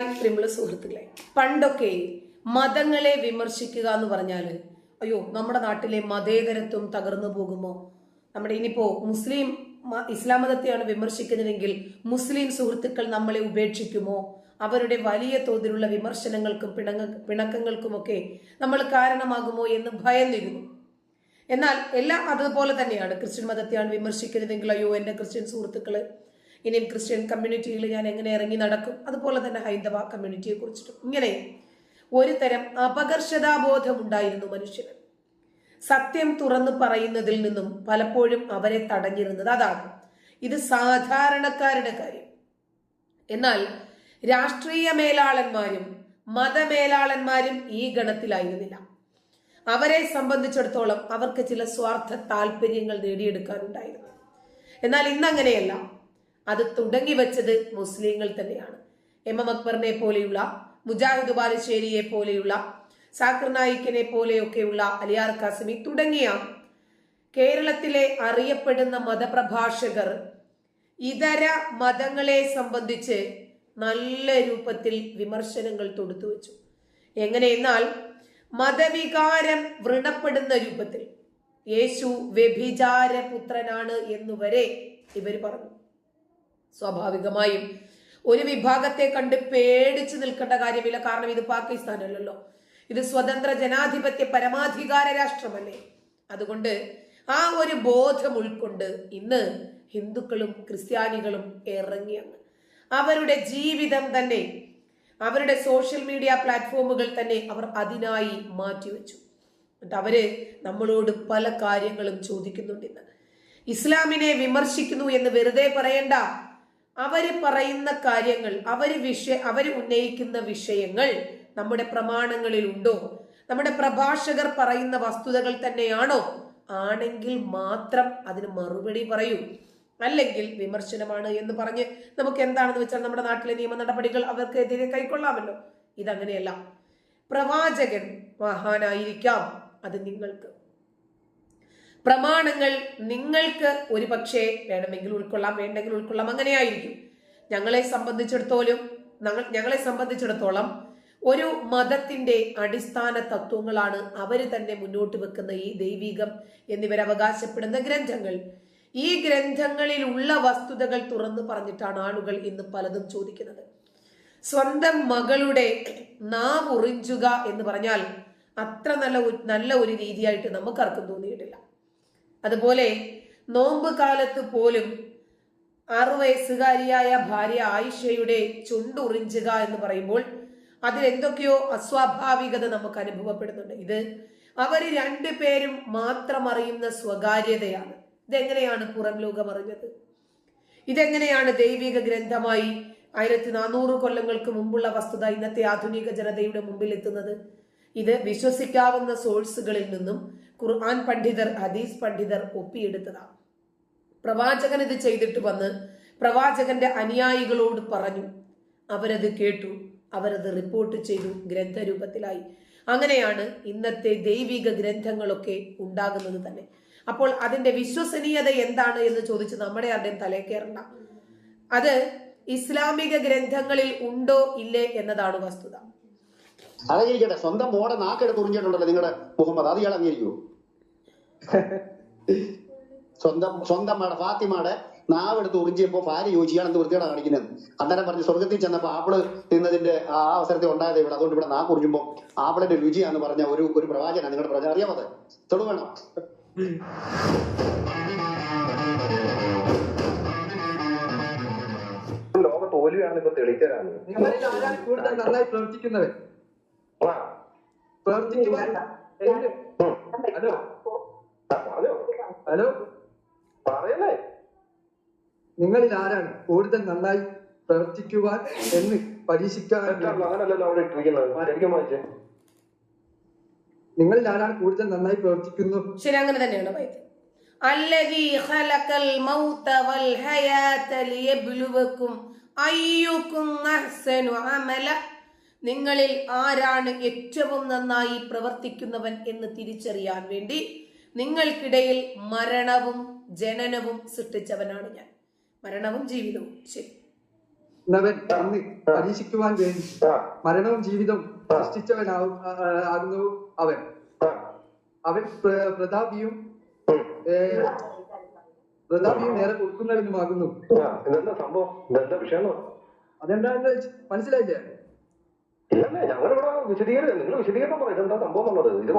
പ്രിയമുള്ള സുഹൃത്തുക്കളെ പണ്ടൊക്കെ മതങ്ങളെ വിമർശിക്കുക എന്ന് പറഞ്ഞാൽ അയ്യോ നമ്മുടെ നാട്ടിലെ മതേതരത്വം തകർന്നു പോകുമോ? നമ്മുടെ ഇനിയിപ്പോ മുസ്ലിം ഇസ്ലാം മതത്തെയാണ് വിമർശിക്കുന്നതെങ്കിൽ മുസ്ലിം സുഹൃത്തുക്കൾ നമ്മളെ ഉപേക്ഷിക്കുമോ? അവരുടെ വലിയ തോതിലുള്ള വിമർശനങ്ങൾക്കും പിണങ്ങ പിണക്കങ്ങൾക്കുമൊക്കെ നമ്മൾ കാരണമാകുമോ എന്ന് ഭയന്നിരുന്നു. എന്നാൽ എല്ലാം അതുപോലെ തന്നെയാണ് ക്രിസ്ത്യൻ മതത്തെയാണ് വിമർശിക്കുന്നതെങ്കിൽ അയ്യോ എന്റെ ക്രിസ്ത്യൻ സുഹൃത്തുക്കൾ ഇനിയും ക്രിസ്ത്യൻ കമ്മ്യൂണിറ്റിയിൽ ഞാൻ എങ്ങനെ ഇറങ്ങി നടക്കും? അതുപോലെ തന്നെ ഹൈന്ദവ കമ്മ്യൂണിറ്റിയെ കുറിച്ചിട്ടും. ഇങ്ങനെ ഒരു തരം അപകർഷതാബോധം ഉണ്ടായിരുന്നു മനുഷ്യന്. സത്യം തുറന്നു പറയുന്നതിൽ നിന്നും പലപ്പോഴും അവരെ തടഞ്ഞിരുന്നത് അതാണ്. ഇത് സാധാരണക്കാരുടെ കാര്യം. എന്നാൽ രാഷ്ട്രീയ മേലാളന്മാരും മതമേലാളന്മാരും ഈ ഗണത്തിലായിരുന്നില്ല. അവരെ സംബന്ധിച്ചിടത്തോളം അവർക്ക് ചില സ്വാർത്ഥ താല്പര്യങ്ങൾ നേടിയെടുക്കാനുണ്ടായിരുന്നു. എന്നാൽ ഇന്നങ്ങനെയല്ല. അത് തുടങ്ങി വെച്ചത് മുസ്ലിങ്ങൾ തന്നെയാണ്. എം എം അക്ബറിനെ പോലെയുള്ള മുജാഹിദ് ബാലുശ്ശേരിയെ പോലെയുള്ള സാക്കർ നായിക്കിനെ പോലെയൊക്കെയുള്ള അലിയാർ കാസിമി തുടങ്ങിയ കേരളത്തിലെ അറിയപ്പെടുന്ന മതപ്രഭാഷകർ ഇതര മതങ്ങളെ സംബന്ധിച്ച് നല്ല രൂപത്തിൽ വിമർശനങ്ങൾ തൊടുത്തു വെച്ചു. എങ്ങനെയെന്നാൽ മതവികാരം വൃണപ്പെടുന്ന രൂപത്തിൽ യേശു വ്യഭിചാരപുത്രനാണ് എന്നുവരെ ഇവർ പറഞ്ഞു. സ്വാഭാവികമായും ഒരു വിഭാഗത്തെ കണ്ട് പേടിച്ചു നിൽക്കേണ്ട കാര്യമില്ല. കാരണം ഇത് പാകിസ്ഥാനല്ലല്ലോ. ഇത് സ്വതന്ത്ര ജനാധിപത്യ പരമാധികാര രാഷ്ട്രമല്ലേ? അതുകൊണ്ട് ആ ഒരു ബോധം ഉൾക്കൊണ്ട് ഇന്ന് ഹിന്ദുക്കളും ക്രിസ്ത്യാനികളും ഇറങ്ങിയാണ് അവരുടെ ജീവിതം തന്നെ അവരുടെ സോഷ്യൽ മീഡിയ പ്ലാറ്റ്ഫോമുകൾ തന്നെ അവർ അതിനായി മാറ്റിവെച്ചു. എന്നിട്ട് അവർ നമ്മളോട് പല കാര്യങ്ങളും ചോദിക്കുന്നുണ്ട് ഇന്ന്. ഇസ്ലാമിനെ വിമർശിക്കുന്നു എന്ന് വെറുതെ പറയണ്ട. അവർ പറയുന്ന കാര്യങ്ങൾ അവർ വിഷയ അവർ ഉന്നയിക്കുന്ന വിഷയങ്ങൾ നമ്മുടെ പ്രമാണങ്ങളിൽ ഉണ്ടോ? നമ്മുടെ പ്രഭാഷകർ പറയുന്ന വസ്തുതകൾ തന്നെയാണോ? ആണെങ്കിൽ മാത്രം അതിന് മറുപടി പറയൂ. അല്ലെങ്കിൽ വിമർശനമാണ് എന്ന് പറഞ്ഞ് നമുക്ക് എന്താണെന്ന് വെച്ചാൽ നമ്മുടെ നാട്ടിലെ നിയമ നടപടികൾ അവർക്കെതിരെ കൈക്കൊള്ളാമല്ലോ. ഇതങ്ങനെയല്ല. പ്രവാചകൻ മഹാനായിരിക്കാം അത് നിങ്ങൾക്ക് പ്രമാണങ്ങൾ നിങ്ങൾക്ക് ഒരു പക്ഷേ വേണമെങ്കിൽ ഉൾക്കൊള്ളാം വേണ്ടെങ്കിൽ ഉൾക്കൊള്ളാം. അങ്ങനെയായിരിക്കും. ഞങ്ങളെ സംബന്ധിച്ചിടത്തോളം ഞങ്ങളെ സംബന്ധിച്ചിടത്തോളം ഒരു മതത്തിന്റെ അടിസ്ഥാന തത്വങ്ങളാണ് അവർ തന്നെ മുന്നോട്ട് വെക്കുന്ന ഈ ദൈവികം എന്നിവർ അവകാശപ്പെടുന്ന ഗ്രന്ഥങ്ങൾ. ഈ ഗ്രന്ഥങ്ങളിൽ ഉള്ള വസ്തുതകൾ തുറന്നു പറഞ്ഞിട്ടാണ് ആളുകൾ ഇന്ന് പലതും ചോദിക്കുന്നത്. സ്വന്തം മകളുടെ നാവ് ഉറിഞ്ചുക എന്ന് പറഞ്ഞാൽ അത്ര നല്ല നല്ല ഒരു രീതിയായിട്ട് നമുക്കാർക്കും തോന്നിയിട്ടില്ല. അതുപോലെ നോമ്പ് കാലത്ത് പോലും ആറു വയസ്സുകാരിയായ ഭാര്യ ആയിഷയുടെ ചുണ്ടുറിഞ്ചുക എന്ന് പറയുമ്പോൾ അതിൽ എന്തൊക്കെയോ അസ്വാഭാവികത നമുക്ക് അനുഭവപ്പെടുന്നുണ്ട്. ഇത് അവർ രണ്ടുപേരും മാത്രം അറിയുന്ന സ്വകാര്യതയാണ്. ഇതെങ്ങനെയാണ് പുറം ലോകം അറിഞ്ഞത്? ഇതെങ്ങനെയാണ് ദൈവിക ഗ്രന്ഥമായി ആയിരത്തി നാനൂറ് കൊല്ലങ്ങൾക്ക് മുമ്പുള്ള വസ്തുത ഇന്നത്തെ ആധുനിക ജനതയുടെ മുമ്പിൽ എത്തുന്നത്? ഇത് വിശ്വസിക്കാവുന്ന സോഴ്സുകളിൽ നിന്നും ഖുർആൻ പണ്ഡിതർ ഹദീസ് പണ്ഡിതർ ഒപ്പിയെടുത്തതാണ്. പ്രവാചകൻ ഇത് ചെയ്തിട്ട് വന്ന് പ്രവാചകന്റെ അനുയായികളോട് പറഞ്ഞു. അവരത് കേട്ടു അവരത് റിപ്പോർട്ട് ചെയ്തു ഗ്രന്ഥരൂപത്തിലായി. അങ്ങനെയാണ് ഇന്നത്തെ ദൈവിക ഗ്രന്ഥങ്ങളൊക്കെ ഉണ്ടാകുന്നത് തന്നെ. അപ്പോൾ അതിന്റെ വിശ്വസനീയത എന്താണ് എന്ന് ചോദിച്ച് നമ്മുടെ ആരുടെയും തലേ കയറണ്ട. അത് ഇസ്ലാമിക ഗ്രന്ഥങ്ങളിൽ ഉണ്ടോ ഇല്ലേ എന്നതാണ് വസ്തുത. അതങ്ങിരിക്കട്ടെ സ്വന്തം മോടെ നാക്കെടുത്ത് ഉറിഞ്ഞിട്ടുണ്ടല്ലോ നിങ്ങളുടെ മുഹമ്മദ്. അത് ഇയാൾ അംഗീകരിക്കുമോ സ്വന്തം സ്വന്തം മയുടെ ഫാത്തിമാടെ നാവെടുത്ത് ഉറിഞ്ചിയപ്പോ ഭാര്യ ചോദിച്ചു ഇയാൾ എന്ത് വൃത്തിയാണ് കാണിക്കുന്നത് അന്നേരം പറഞ്ഞ് സ്വർഗത്തിൽ ചെന്നപ്പോ ആപ്പിൾ തിന്നതിന്റെ ആ അവസരത്തിൽ ഉണ്ടായത് ഇവിടെ അതുകൊണ്ട് ഇവിടെ നാക്ക് ഉറിഞ്ഞുമ്പോ ആപ്പിളിന്റെ രുചിയാന്ന് പറഞ്ഞ ഒരു ഒരു പ്രവാചന നിങ്ങളുടെ പ്രവചനം അറിയാമത് തെളിവ് വേണം? ലോക തോൽവിയാണെന്ന് ഇപ്പൊ തെളിച്ചതാണ് നന്നായി പ്രവർത്തിക്കുന്നവൻ? ആ, പ്രവർത്തിക്കുവാൻ. ഹലോ ഹലോ പറയല്ലേ നിങ്ങളിൽ ആരാണ് കൂടുതൽ നന്നായി പ്രവർത്തിക്കുവാൻ എന്ന് പരീക്ഷിക്കാൻ നിങ്ങളിൽ ആരാണ് കൂടുതൽ നന്നായി പ്രവർത്തിക്കുന്നു? ശരി അങ്ങനെ തന്നെയാണ് അല്ലദീ ഖലഖൽ മൗത വൽ ഹയാത ലിയബ്ലുവക്കും അയ്യുക്കും അഹ്സനു അമല നിങ്ങളിൽ ആരാണ് ഏറ്റവും നന്നായി പ്രവർത്തിക്കുന്നവൻ എന്ന് തിരിച്ചറിയാൻ വേണ്ടി നിങ്ങൾക്കിടയിൽ മരണവും ജനനവും സൃഷ്ടിച്ചവനാണ് ഞാൻ. മരണവും ജീവിതവും. ശരി. പരീക്ഷിക്കുവാൻ വേണ്ടി മരണവും ജീവിതവും സൃഷ്ടിച്ചവനാവും ആകുന്നു അവൻ. അവൻ പ്ര- പ്രതാപിയും പ്രതാപിയും നേരെ കൊടുക്കുന്നവനുമാകുന്നു. അതെന്താ സംഭവം? പറ. മനസ്സിലായില്ലേ? ഇല്ലല്ലേ ഞങ്ങളിവിടെ വിശദീകരണം നിങ്ങൾ വിശദീകരണം പറ ഇതെന്താ സംഭവം എന്നുള്ളത്? ഇത്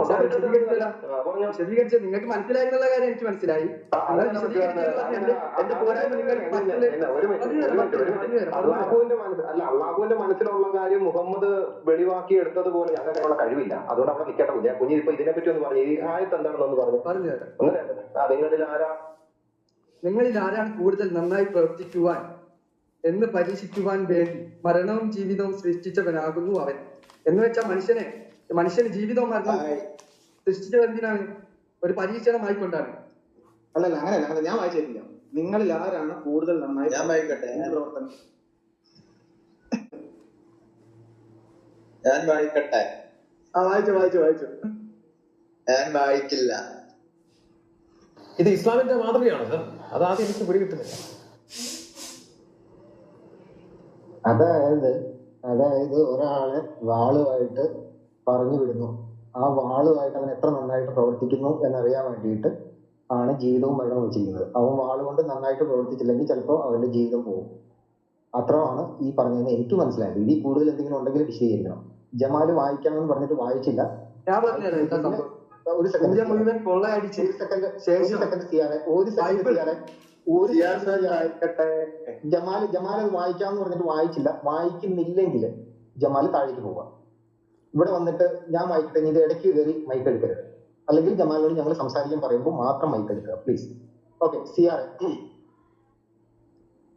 വിശദീകരിച്ച് നിങ്ങൾക്ക് മനസ്സിലായി എന്നുള്ള കാര്യം? എനിക്ക് മനസ്സിലായി. അള്ളാഹുവിന്റെ അല്ല അള്ളാഹുവിന്റെ മനസ്സിലുള്ള കാര്യം മുഹമ്മദ് വെളിവാക്കി എടുത്തത് പോലെ ഞങ്ങൾക്കുള്ള കഴിവില്ല. അതുകൊണ്ട് അവിടെ നിൽക്കട്ടെ. കുഞ്ഞ് കുഞ്ഞി ഇപ്പൊ ഇതിനെ പറ്റി ഒന്ന് പറഞ്ഞു. ഈ ആയത്ത് എന്താണെന്ന് പറഞ്ഞു. പറഞ്ഞു നിങ്ങളിൽ ആരാ? നിങ്ങളിൽ ആരാണ് കൂടുതൽ നന്നായി പ്രവർത്തിക്കുവാൻ എന്ന് പരീക്ഷിക്കുവാൻ വേണ്ടി മരണവും ജീവിതവും സൃഷ്ടിച്ചവനാകുന്നു അവൻ. എന്ന് വെച്ചാൽ മനുഷ്യനെ മനുഷ്യന് ജീവിതവും മരണവും സൃഷ്ടിച്ചത് എന്തിനാണ്? ഒരു പരീക്ഷണമായിക്കൊണ്ടാണ്. അല്ലല്ല അങ്ങനെയല്ല അങ്ങനെ ഞാൻ വായിച്ചിട്ടില്ല നിങ്ങളിൽ ആരാണ് കൂടുതൽ നന്നായി ഞാൻ വായിക്കട്ടെ. പ്രവർത്തനം? ഞാൻ വായിക്കട്ടെ. ആ വായിച്ചു വായിച്ചു വായിച്ചു. ഞാൻ വായിക്കില്ല. ഇത് ഇസ്ലാമിന്റെ മാതൃകയാണ് സർ. അതാദ്യം എനിക്ക് പിടികിട്ടുന്നില്ല. അതായത് അതായത് ഒരാളെ വാളുമായിട്ട് പറഞ്ഞു വിടുന്നു ആ വാളുമായിട്ട് അവൻ എത്ര നന്നായിട്ട് പ്രവർത്തിക്കുന്നു എന്നറിയാൻ വേണ്ടിയിട്ട് ആണ് ജീവിതവും മരണവും വെച്ചിരിക്കുന്നത് അവൻ വാളുകൊണ്ട് നന്നായിട്ട് പ്രവർത്തിച്ചില്ലെങ്കിൽ ചിലപ്പോൾ അവന്റെ ജീവിതം പോകും. അത്രമാണ് ഈ പറഞ്ഞതെന്ന് എനിക്ക് മനസ്സിലായത്. ഇതിൽ കൂടുതൽ എന്തെങ്കിലും ഉണ്ടെങ്കിൽ വിശദീകരിക്കണം. ജമാൽ വായിക്കണമെന്ന് പറഞ്ഞിട്ട് വായിച്ചില്ല. ഒരു സെക്കൻഡ് ഒരു സെക്കൻഡ് ഒരു ശേഷം സെക്കൻഡ് ചെയ്യാതെ ഒരു സെക്കൻഡ് ചെയ്യാതെ ഒരു ജമാൽ ജമാൽ അത് വായിക്കാന്ന് പറഞ്ഞിട്ട് വായിച്ചില്ല. വായിക്കുന്നില്ലെങ്കിൽ ജമാൽ താഴേക്ക് പോവുക. ഇവിടെ വന്നിട്ട് ഞാൻ വായിക്കട്ടെ ഇനി ഇത് ഇടയ്ക്ക് കയറി മൈക്ക് എടുക്കരുത്. അല്ലെങ്കിൽ ജമാലിനോട് ഞങ്ങൾ സംസാരിക്കാൻ പറയുമ്പോൾ മാത്രം മൈക്ക് എടുക്കുക പ്ലീസ് ഓക്കെ സിയാർ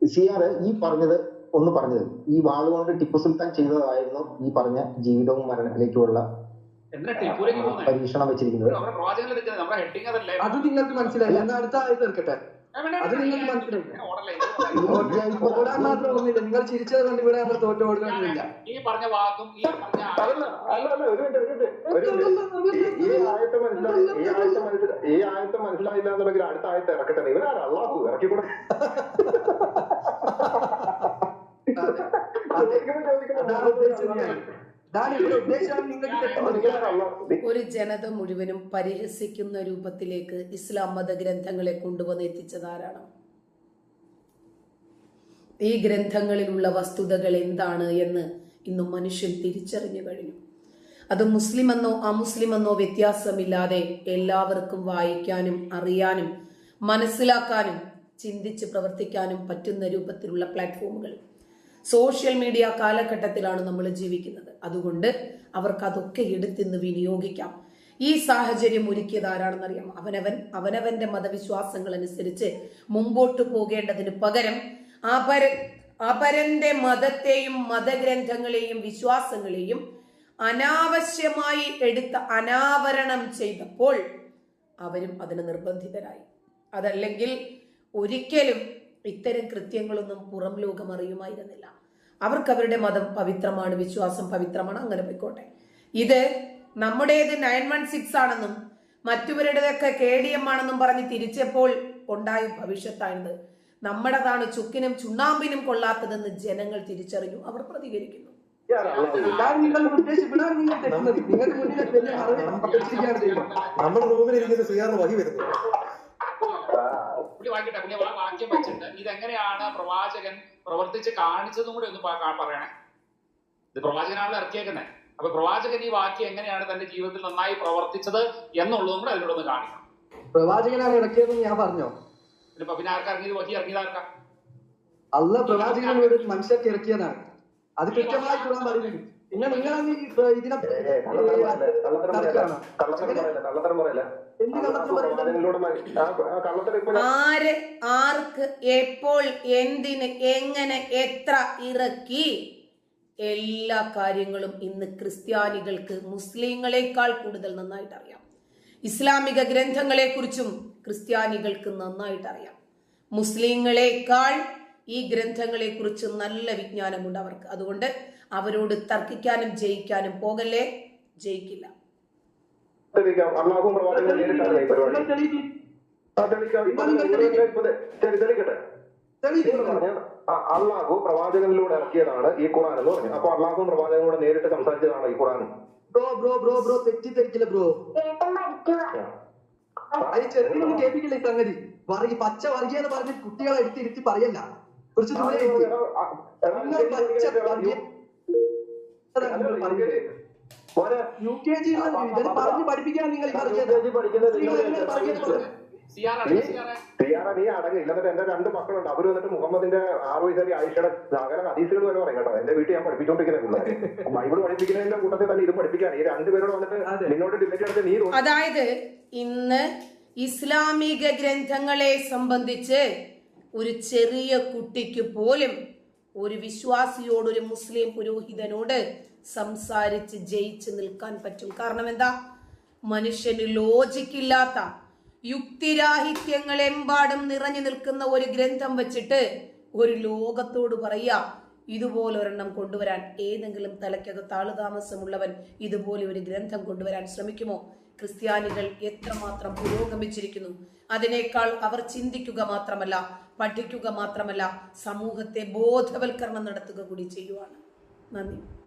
സിയാർ ഈ പറഞ്ഞത് ഒന്ന് പറഞ്ഞത് ഈ വാളുകൊണ്ട് ടിപ്പു സുൽത്താൻ ചെയ്തതായിരുന്നു ഈ പറഞ്ഞ ജീവിതവും മരണത്തിലേക്കുള്ള പരീക്ഷണം വെച്ചിരിക്കുന്നത്. അത് നിങ്ങൾക്ക് മനസ്സിലായി എന്നാ അടുത്ത ആയത് വേണ്ട, അത് നിങ്ങൾക്ക് ഞാൻ മനസ്സിലായി. ഓടല്ലേ, ഓടാൻ മാത്രം നിങ്ങൾ ചിരിച്ചത് കൊണ്ട് ഇവിടെ നമ്മൾ തോറ്റ ഓടുന്നില്ല ഈ പറഞ്ഞ വാക്കും ഈ പറഞ്ഞ അതല്ല അല്ല അല്ല ഒരു മിനിറ്റ് ഒരു മിനിറ്റ്. ഒരു ഈ ആയത്തെ മനസ്സിലായി ഈ ആയത്തെ മനസ്സിലായി ഈ ആയത്തെ മനസ്സിലായില്ല എന്നുണ്ടെങ്കിൽ അടുത്ത ആയത്തെ ഇറക്കട്ടെ. ഇവരാണ് അള്ളാഹു ഇറക്കിക്കൂടെ ചോദിക്കുമ്പോൾ ചോദിക്കുമ്പോൾ അതാണ് ഉദ്ദേശിച്ചത് ഞാൻ. ഇതാണ് ഇവിടെ ഉദ്ദേശം നിങ്ങൾക്ക് തെറ്റുന്നത് ഇവരാണ് അള്ളാഹു ഒരു ജനത മുഴുവനും പരിഹസിക്കുന്ന രൂപത്തിലേക്ക് ഇസ്ലാം മതഗ്രന്ഥങ്ങളെ കൊണ്ടുവന്ന് എത്തിച്ചതാരാണ്? ഈ ഗ്രന്ഥങ്ങളിലുള്ള വസ്തുതകൾ എന്താണ് എന്ന് ഇന്ന് മനുഷ്യൻ തിരിച്ചറിഞ്ഞു കഴിഞ്ഞു. അത് മുസ്ലിമെന്നോ അമുസ്ലിമെന്നോ വ്യത്യാസമില്ലാതെ എല്ലാവർക്കും വായിക്കാനും അറിയാനും മനസ്സിലാക്കാനും ചിന്തിച്ച് പ്രവർത്തിക്കാനും പറ്റുന്ന രൂപത്തിലുള്ള പ്ലാറ്റ്ഫോമുകൾ. സോഷ്യൽ മീഡിയ കാലഘട്ടത്തിലാണ് നമ്മൾ ജീവിക്കുന്നത്. അതുകൊണ്ട് അവർക്ക് അതൊക്കെ എടുത്തിന്ന് വിനിയോഗിക്കാം. ഈ സാഹചര്യം ഒരുക്കിയത് ആരാണെന്നറിയാം? അവനവൻ. അവനവന്റെ മതവിശ്വാസങ്ങൾ അനുസരിച്ച് മുമ്പോട്ട് പോകേണ്ടതിന് പകരം അപര അപരന്റെ മതത്തെയും മതഗ്രന്ഥങ്ങളെയും വിശ്വാസങ്ങളെയും അനാവശ്യമായി എടുത്ത് അനാവരണം ചെയ്തപ്പോൾ അവരും അതിന് നിർബന്ധിതരായി. അതല്ലെങ്കിൽ ഒരിക്കലും ഇത്തരം കൃത്യങ്ങളൊന്നും പുറം ലോകം അറിയുമായിരുന്നില്ല. അവർക്ക് അവരുടെ മതം പവിത്രമാണ് വിശ്വാസം പവിത്രമാണ്. അങ്ങനെ പോയിക്കോട്ടെ. ഇത് നമ്മുടേത് നയൻ വൺ സിക്സ് ആണെന്നും മറ്റുവരുടേതൊക്കെ കെ ഡി എം ആണെന്നും പറഞ്ഞ് തിരിച്ചപ്പോൾ ഉണ്ടായ ഭവിഷ്യത്താണിത്. നമ്മുടേതാണ് ചുക്കിനും ചുണ്ണാമ്പിനും കൊള്ളാത്തതെന്ന് ജനങ്ങൾ തിരിച്ചറിഞ്ഞു. അവർ പ്രതികരിക്കുന്നു. നമ്മുടെ റൂമിൽ ഇരിക്കുന്ന വഴി വരുന്നു. പുള്ളി വായിക്കട്ടെ പുള്ളി ആ വാക്യം വെച്ചിട്ട് ഇതെങ്ങനെയാണ് പ്രവാചകൻ പ്രവർത്തിച്ച് കാണിച്ചതും കൂടി ഒന്ന് പറയണേ. ഇത് പ്രവാചകനാണല്ലോ ഇറക്കിയേക്കുന്നത് അപ്പൊ പ്രവാചകൻ ഈ വാക്യം എങ്ങനെയാണ് തന്റെ ജീവിതത്തിൽ നന്നായി പ്രവർത്തിച്ചത് എന്നുള്ളതും കൂടെ അതിലൂടെ ഒന്ന് കാണിക്കണം. പ്രവാചകനാണ് ഇറക്കിയതെന്ന് ഞാൻ പറഞ്ഞോ? ഇപ്പൊ പിന്നെ ആർക്കാ ഇറങ്ങിയത്? വഹി ഇറങ്ങിയത് ആർക്കാ? അല്ല പ്രവാചകനോട് മനുഷ്യർക്ക് ഇറക്കിയതാണ്. അത് കൃത്യമായി പറയുന്നുണ്ട്. പിന്നെ നിങ്ങൾ ഈ കള്ളത്തരം കള്ളത്തരം പറയല്ലേ? കള്ളത്തരം പറയല്ലേ? കള്ളത്തരം കള്ളത്തരം പറയുന്നത്? ആ ആ കള്ളത്തരം ആര് ആർക്ക് എപ്പോൾ എന്തിന് എങ്ങനെ എത്ര ഇറക്കി? എല്ലാ കാര്യങ്ങളും ഇന്ന് ക്രിസ്ത്യാനികൾക്ക് മുസ്ലിങ്ങളെക്കാൾ കൂടുതൽ നന്നായിട്ട് അറിയാം ഇസ്ലാമിക ഗ്രന്ഥങ്ങളെ കുറിച്ചും ക്രിസ്ത്യാനികൾക്ക് നന്നായിട്ട് അറിയാം മുസ്ലിങ്ങളെക്കാൾ ഈ ഗ്രന്ഥങ്ങളെ കുറിച്ച് നല്ല വിജ്ഞാനമുണ്ട് അവർക്ക്. അതുകൊണ്ട് അവരോട് തർക്കിക്കാനും ജയിക്കാനും പോകല്ലേ? ജയിക്കില്ല. അള്ളാഹും പ്രവാചകനും നേരിട്ടാണ് ഈ പരിപാടി. അള്ളാഹു പ്രവാചകനിലൂടെ ഇറക്കിയതാണ് ഈ ഖുറാൻ എന്ന് പറഞ്ഞു അപ്പൊ അള്ളാഹു പ്രവാചകനോട് നേരിട്ട് സംസാരിച്ചതാണ് ഈ Quran bro bro bro bro തെറ്റിദ്ധരിക്കില്ല bro. അത് ചെറുതിനൊന്നും കേൾപ്പിക്കില്ല ഈ സംഗതി? വർഗീയ പച്ച വർഗീയത പറഞ്ഞ് കുട്ടികളെ എടുത്തിരുത്തി പറയല്ല. കുറച്ച് ദൂരെ പച്ച വർഗീയ യു കെ ജി ഇത് പറഞ്ഞ് പഠിപ്പിക്കാൻ നിങ്ങൾ ഈ നിങ്ങൾ എങ്ങനെ വർഗീയത പറഞ്ഞു സിയാറാണ് സിയാറെ സിയാറ നീ അടങ്ങി എന്നിട്ട് എന്റെ രണ്ട് മക്കളുണ്ട്. അവർ വന്നിട്ട് മുഹമ്മദിന്റെ ആറു വയസ്സായി ആയിഷയുടെ സകല ഹദീസുകൾ വരെ പറയും കേട്ടോ. എന്റെ വീട്ടിൽ ഞാൻ പഠിപ്പിച്ചോണ്ടിരിക്കുന്ന പിള്ളേരെ ബൈബിൾ പഠിപ്പിക്കുന്നതിന്റെ കൂട്ടത്തിൽ തന്നെ ഇത് പഠിപ്പിക്കാൻ ഈ രണ്ടുപേരോട് വന്നിട്ട്. നിന്നോട് ഡിബേറ്റ് നടത്തി നീ അതായത് ഇന്ന് ഇസ്ലാമിക ഗ്രന്ഥങ്ങളെ സംബന്ധിച്ച് ഒരു ചെറിയ കുട്ടിക്ക് പോലും ഒരു വിശ്വാസിയോട് ഒരു മുസ്ലിം പുരോഹിതനോട് സംസാരിച്ച് ജയിച്ച് നിൽക്കാൻ പറ്റും. കാരണം എന്താ? മനുഷ്യന് ലോജിക്കില്ലാത്ത യുക്തിരാഹിത്യങ്ങളെമ്പാടും നിറഞ്ഞു നിൽക്കുന്ന ഒരു ഗ്രന്ഥം വെച്ചിട്ട് ഒരു ലോകത്തോട് പറയാ ഇതുപോലെ ഒരെണ്ണം കൊണ്ടുവരാൻ ഏതെങ്കിലും തലയ്ക്കകത്ത് ആളുതാമസമുള്ളവൻ ഇതുപോലെ ഒരു ഗ്രന്ഥം കൊണ്ടുവരാൻ ശ്രമിക്കുമോ? ക്രിസ്ത്യാനികൾ എത്രമാത്രം പുരോഗമിച്ചിരിക്കുന്നു. അതിനേക്കാൾ അവർ ചിന്തിക്കുക മാത്രമല്ല പഠിക്കുക മാത്രമല്ല സമൂഹത്തെ ബോധവൽക്കരണം നടത്തുക കൂടി ചെയ്യുവാണ്. നന്ദി.